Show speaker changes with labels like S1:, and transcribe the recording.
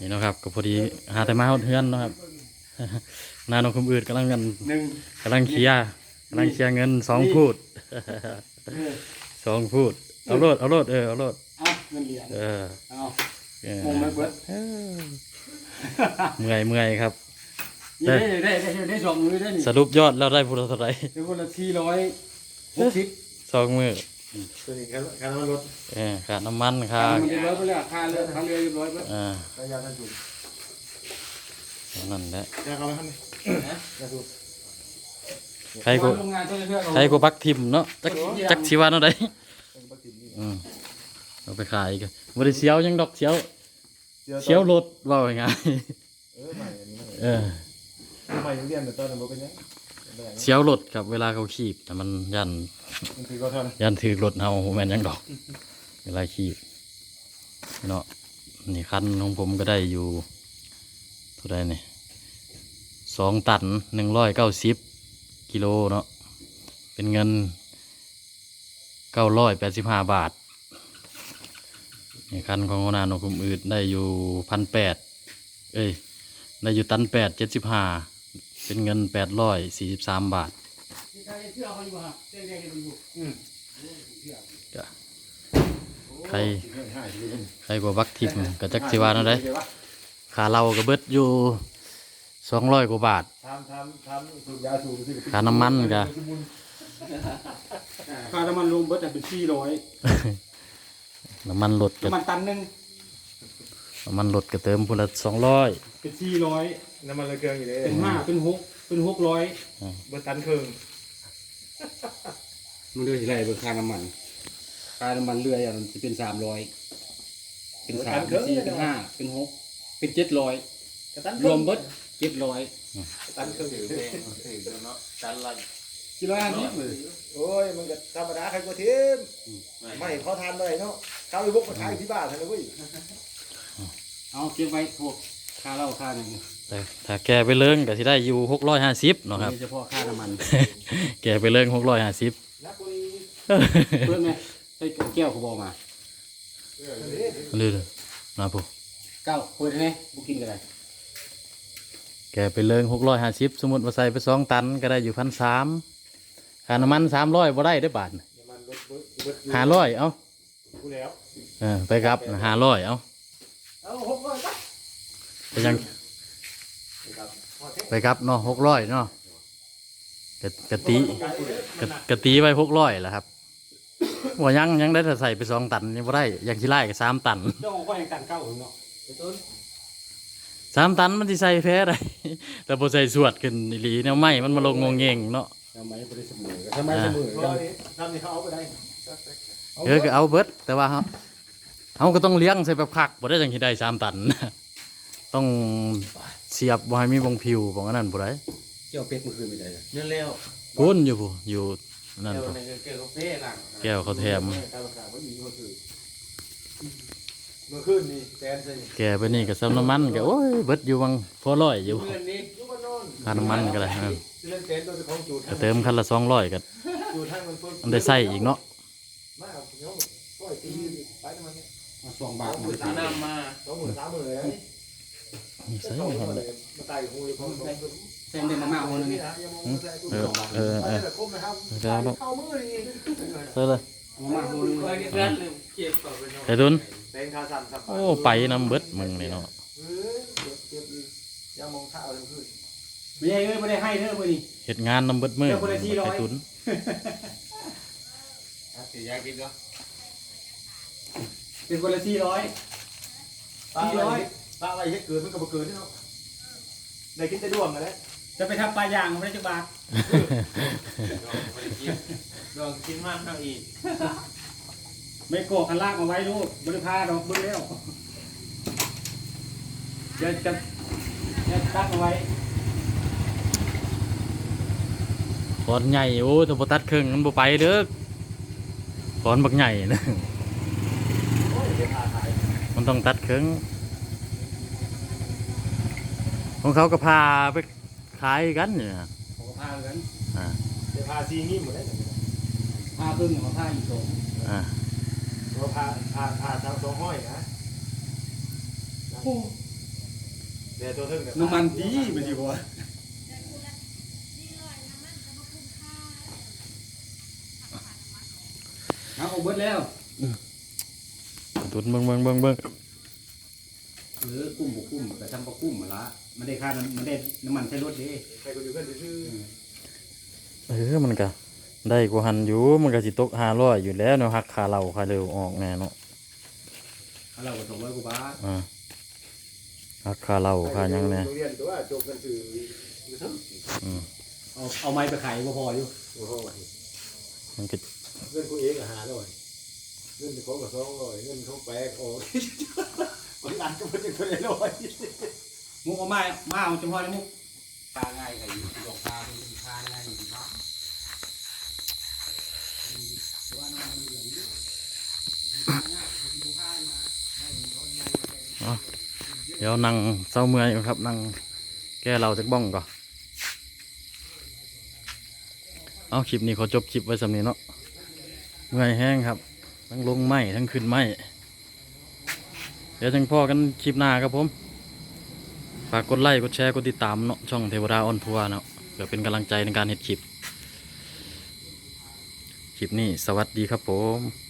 S1: นี่เนาะครับก็พอดีหาแต่มาเฮาเฮือนเนาะครับ นาน้องคุมอืดกำลังกัน
S2: หนึ่ง
S1: กำลังเคลียร์กำลังเคลียร์เงินสองพูดสองพูดเอาโลดเอาโลดเออเอาโลด
S2: เอาเงินเหรียญ
S1: เออ
S2: เอา
S1: เออ
S2: งงไหมเบิร์ด
S1: เออเมื่อยเมื่อยครับ
S2: นี่ได้ได้ได้ได้สองมือได้นี่
S1: สรุปยอดแล้วได้พูดเท่าไหร่
S2: เป็นคนละสี่ร้อยหกสิบ
S1: สองมือ
S3: ตัวนี้การกาน้ำมันรถ
S1: เออค่าน้ำมันค่า
S2: มันจะร้อยไปแล้วค่าเรือค่าเรือเรียบร้อยไป
S1: เอ่า
S3: ระยะท่านสูง
S1: นั่นแหละ
S3: ยาเขาแล้วท่านนี่ยาสูบ
S1: ใครก็
S2: โรงงานตัวเพื่อน
S1: ใครก็บักทิมเนาะจักจักชีวาเนาะได้
S3: เป็นปกตินี่
S1: อืมเอาไปขายกันบริเสียวยังดอกเสียวเสียวรถว่าไง
S3: เออใหม่อันนี้มัน
S1: ๆเออ
S3: ใหม่โรงเรียนแต่ตอนนั้นบ่เป็นยัง
S1: เสียวรถครับเวลาเขาขีบแต่มันยัน
S3: มันคือก็เท่านั้น
S1: ยันถือรถเฮาแม่นยังดอก เวลาขีบเนาะนี่คันของผมก็ได้อยู่เท่าไรนี่สองตันหนึ่งร้อยเก้าสิบกิโลเนาะเป็นเงินเก้าร้อยแปดสิบห้าบาทนี่คันของหัวหนานคุมอืดได้อยู่พันแปดเอ้ยได้อยู่ตันแปดเจ็ดสิบห้า เป็นเงินแปดร้อยสี่สิบสามบาท
S2: ใครเชื่อเขาอยู่ฮะเชื่อเรียกกันอยู่อืม
S1: ใคร
S3: หายเลย
S1: ใครกว่าบักทิมกับจักสิวาเนาะได้ขาเราก็เบิดอยู่สองร้อยกว่าบาท
S3: ทำทำทำสูบยาสูบสิ
S1: ค่าน้ำมันก็
S2: ค่าน้ำมันรวมเบิร์ดเป็นสี่ร้อย
S1: น้ำมันลดกับ
S2: น้ำมันตันหนึ่ง
S1: น้ำมันลดก็เติมพุ่นละสองร้อย
S2: เป็นสี่ร้อย
S3: น้ำมันระเกลืองอยู่เลย
S2: เป็นห้าเป็นหกเป็นหกร้อย
S3: เบอร์ตันครึ่ง
S2: มันเรืออะไรเบอร์ค่าน้ำมันค่าน้ำมันเรืออย่างจะเป็นสามร้อยเป็นสามเป็นสี่เป็นห้าเป็นหกเป็นเจ็ดร้อย
S3: กระตัน
S2: รวมเบิร์ดเจ็ดร้อย
S3: กระตันครึ่งถือเพลงถือเนาะตันไร
S2: สี่ร้อยห้าสิบเลย
S3: โอ้ยมันก็ธรรมดาใครกลัวทีมไม่เขาทานอะไรเนาะเขาไปบุกมาขายที่บ้านท่านเลยเว้ย
S2: เอาเก็บไว้พวกค่าเหล้าค่าหนึ่ง
S1: แต่ถ้าแกไปเลิงก็สิได้อยู่หกร้อยห้าสิบเนาะครับ
S2: เฉพาะค่าน้ำมัน
S1: แกไปเลิงหกร้อยห้าสิบ
S3: นักบุรี
S2: เพื่อนไหมใส่แก้วเขาบอกมา
S1: เรื่อยๆนะผู้
S2: เก้าเปิดไงบุกินกันเลย
S1: แกไปเลิงหกร้อยห้าสิบสมมติว่าใส่ไปสองตันก็ได้อยู่พันสามค่าน้ำมันสามร้อยบ่ได้ได้อบาท
S3: มันรถเบิดเบิด
S1: ห้าร้อยเอา
S3: กูแล้ว
S1: เออไปครับห้าร้อยเอา
S3: เอาหกร้อยไป
S1: ไปยัง
S3: ครับ
S1: ไปครับเนาะหกร้อยเนาะกะกะตีกะกะตีไว้หกร้อยแหละครับว่ายังยังได้แต่ใส่ไปสองตันยังบ่ได้ยังขี้ไล่ก็สามตัน
S2: เจ้าของก็ยังกันเก้าเนาะ
S3: ไปต้น
S1: สามตันมันที่ใส่แพ้ได้แต่พอใส่สวดขึ้นอีหลีเนี่ยไม่มันมาลงงงเงงเนาะ
S2: ทำไมไม่ได้เสมอ
S3: ทำไมเสมอกันทำนี่เขาเอาไปได้
S1: เออก็เอาเบิดแต่ว่าเขา เขาก็ต้องเลี้ยงใส่แบบคักบ่ได้จังที่ได้สามตัน ต้องเสียบบ่ให้มีบงผิวของอันนั้นบ่ได้
S2: เจ้าเป็ดเมื่อคืนไม่ได้เลย
S3: เงินเร็ว
S1: พุ่นอยู่ผู้อยู่นั่น
S3: เดี๋ยว
S1: พุ่น
S3: ในเกี่ยวกับเพ่หนัง
S1: แก้วเขาแถม
S3: การประกาศว่ามีเมื่อคืนเมื่อคืนนี่แซนใส่
S1: แกไปนี่ก็ซ้ำน้ำมันก็โอ้ยเบิดอยู่วังพอร้อยอยู่
S3: เงินนี้ยุบนอน
S1: ค่าน้ำมันก็ได้เออ
S3: เล่นแซนโดยเฉพาะจูด
S1: ก็เติมคันละสองร้อยก็
S3: จูดให้มันเพิ่ม
S1: มันได้ใส่อีกเนาะ
S3: มากเนาะปล่อยตีไปทำไมเนี่ย
S2: มาสองบาท
S3: หมื่นสามนำมาสองหมื่นสามหมื่นเลย
S1: นี่ใส่
S3: สองห
S1: ให้
S3: มื่น
S1: เล
S3: เลยยมาตายหูยพร้อมกัน
S2: เส้นเดินมาม่าคนนึง
S1: เออเออเออ
S3: คมนะครับ
S1: เดี๋ยวเนาะ
S3: เข้ามือนี่
S1: ใส่เลย
S2: มาม่าคนนึง
S1: ไอ้ตุน
S3: แรงคาสั่นสับ
S1: โอ้ไปน้ำเบิดมึงนี่เนาะ
S3: เฮ้ยเจ็บเจ็บอีกยังมองข้าวทั้งคืน
S2: ไม่ได้ไม่ได้ให้เธอเมื่อนี้
S1: เฮ็ดงานน้ำเบิดมือ
S2: เดี๋ยวคนละ400
S1: ไอ้ตุน
S3: สียากินก็
S2: เป็นคนละสี่ร้อย
S3: ป้าอะไรป้าอะไรเฮ็ดเกินมันก็บ่เกินเนาะได้กินแต่ดวงกันแล้ว
S2: จะไปทำปลาย่างไม่ได้จักบาท
S3: ดวงกินมากเท่าอีก
S2: ไม่โกะกันลากมาไว้ลูกบริพาดอกเบิ้งแล้วจะจะจะตัดเอาไว้
S1: ขอนใหญ่โอ้ถ้าบ่ตัดครึ่งมันบ่ไปเด้อขอนบักใหญ่นะ
S3: โอ้ยเดี๋ยวพาถ่าย
S1: มัน ต้องตัดครึ่งของเขาก็พาไปขายกันเนี่ย
S2: ผมก็พาเหมือนกัน
S1: อ่า
S3: เดี๋ยวพาซีนี่หมดเลย
S2: พาพึ่งกับพาอีกสอง
S1: อ่า
S3: เราพาพาพาทางสองห้อยนะแต่ตัวทึ่ง
S2: น้ำมันดีมันดีกว่าเอาเอาเบิดแล้ว
S1: ตุนเบิ่งเบิ่งเบิ่งเบิ่ง
S2: เออกุ้มบ่กุ้มก็ทำบ่กุ้มมาละมันได้ค่าน้ำมันได้น้ำมันใช้รถเด้
S3: ใครก็อยู่กันซื่อ
S1: เออมันก็ได้กว่าหันอยู่มันก็สิตกห้าร้อยอยู่แล้วเนาะหักค่าเหล้าค่าเร็วออกแน่เนาะ
S2: เอาเราก็สองร้อยกว่าบาท
S1: อ่าหักค่าเหล้า
S3: ๆ
S1: ค่าหยังแน่
S3: โรงเรียนก็ว่าจบกันซื่ออยู่ทั้ง
S1: อืม
S2: เอาเอาไม้ไปขายก็พออยู่
S3: โอ้โห
S1: มันก็
S3: เงินกูเองอะหาร้อย เงินเขาก็สองร้อยเงินเขาแปลกออกบางอันก็ไม่ได้คนละร้อย
S2: มุกเอาไม้มาเอาจังหวะนี้มุกพาง่ายกันอยู่ดอกพาเป็นพาง่ายอยู่ครับ
S1: เดี๋ยวนั่งเศร้าเมื่อยก่อนครับนั่งแก้เราจากบ้องก่อนเอาคลิปนี้ขอจบคลิปไว้สำนี้เนาะเมื่อยแห้งครับ ทั้งลงไม้ทั้งขึ้นไม้เดี๋ยวจังพ่อกันคลิปหน้าครับผม ฝากกดไลค์กดแชร์กดติดตามเนาะช่องเทวดาออนทัวร์เนาะเพื่อเป็นกำลังใจในการเห็ดคลิป คลิปนี้สวัสดีครับผม